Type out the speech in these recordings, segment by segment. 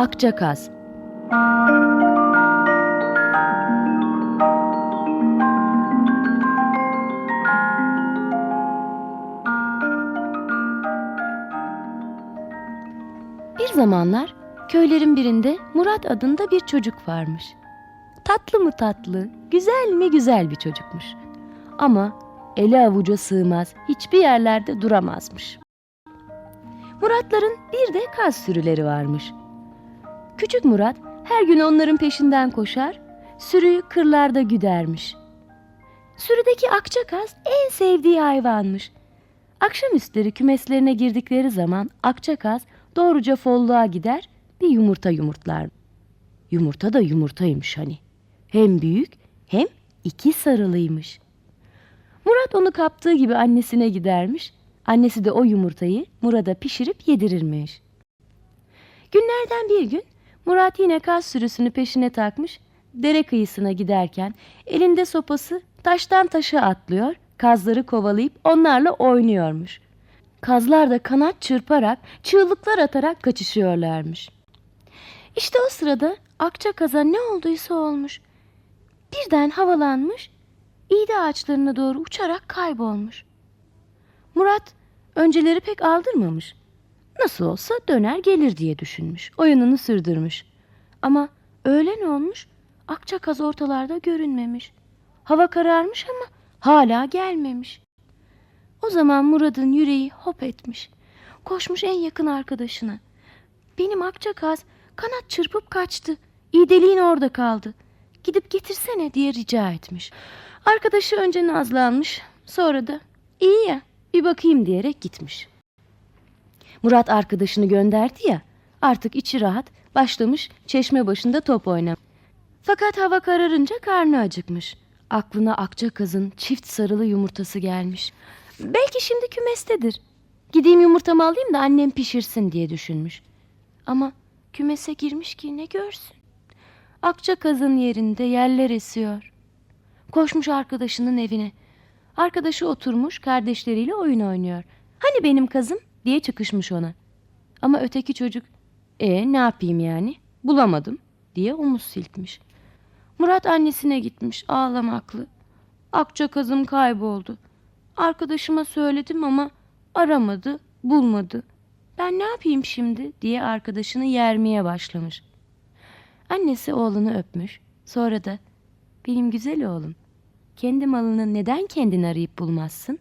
Akçakaz Bir zamanlar köylerin birinde Murat adında bir çocuk varmış. Tatlı mı tatlı, güzel mi güzel bir çocukmuş. Ama eli avuca sığmaz, hiçbir yerlerde duramazmış. Muratların bir de kaz sürüleri varmış. Küçük Murat her gün onların peşinden koşar, sürüyü kırlarda güdermiş. Sürüdeki akça kaz en sevdiği hayvanmış. Akşamüstleri kümeslerine girdikleri zaman akça kaz doğruca folluğa gider bir yumurta yumurtlar. Yumurta da yumurtaymış hani. Hem büyük hem iki sarılıymış. Murat onu kaptığı gibi annesine gidermiş. Annesi de o yumurtayı Murat'a pişirip yedirirmiş. Günlerden bir gün Murat yine kaz sürüsünü peşine takmış. Dere kıyısına giderken elinde sopası taştan taşa atlıyor, kazları kovalayıp onlarla oynuyormuş. Kazlar da kanat çırparak, çığlıklar atarak kaçışıyorlarmış. İşte o sırada akça kaza ne olduysa olmuş. Birden havalanmış, iğde ağaçlarına doğru uçarak kaybolmuş. Murat önceleri pek aldırmamış. Nasıl olsa döner gelir diye düşünmüş. Oyununu sürdürmüş. Ama öğlen olmuş, akçakaz ortalarda görünmemiş. Hava kararmış ama hala gelmemiş. O zaman Murat'ın yüreği hop etmiş. Koşmuş en yakın arkadaşına. Benim akçakaz kanat çırpıp kaçtı. İğdeliğin orada kaldı. Gidip getirsene diye rica etmiş. Arkadaşı önce nazlanmış, sonra da iyi ya bir bakayım diyerek gitmiş. Murat arkadaşını gönderdi ya, artık içi rahat, başlamış çeşme başında top oynam. Fakat hava kararınca karnı acıkmış. Aklına akçakazın çift sarılı yumurtası gelmiş. Belki şimdi kümestedir. Gideyim yumurtamı alayım da annem pişirsin diye düşünmüş. Ama kümese girmiş ki ne görsün. Akçakazın yerinde yeller esiyor. Koşmuş arkadaşının evine. Arkadaşı oturmuş kardeşleriyle oyun oynuyor. Hani benim kazım diye çıkışmış ona. Ama öteki çocuk e ne yapayım yani bulamadım diye omuz silkmiş. Murat annesine gitmiş ağlamaklı. Akça kazım kayboldu. Arkadaşıma söyledim ama aramadı, bulmadı. Ben ne yapayım şimdi diye arkadaşını yermeye başlamış. Annesi oğlunu öpmüş. Sonra da benim güzel oğlum kendi malını neden kendin arayıp bulmazsın?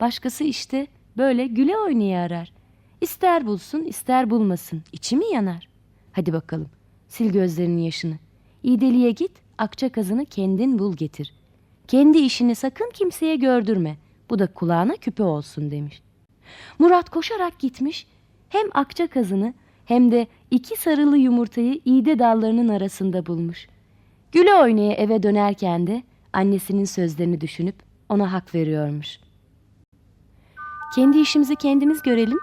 Başkası işte böyle güle oynaya arar. İster bulsun ister bulmasın içi mi yanar? Hadi bakalım sil gözlerinin yaşını. İdeli'ye git akça kazını kendin bul getir. Kendi işini sakın kimseye gördürme. Bu da kulağına küpe olsun demiş. Murat koşarak gitmiş. Hem akça kazını hem de iki sarılı yumurtayı iğde dallarının arasında bulmuş. Güle oynaya eve dönerken de annesinin sözlerini düşünüp ona hak veriyormuş. Kendi işimizi kendimiz görelim,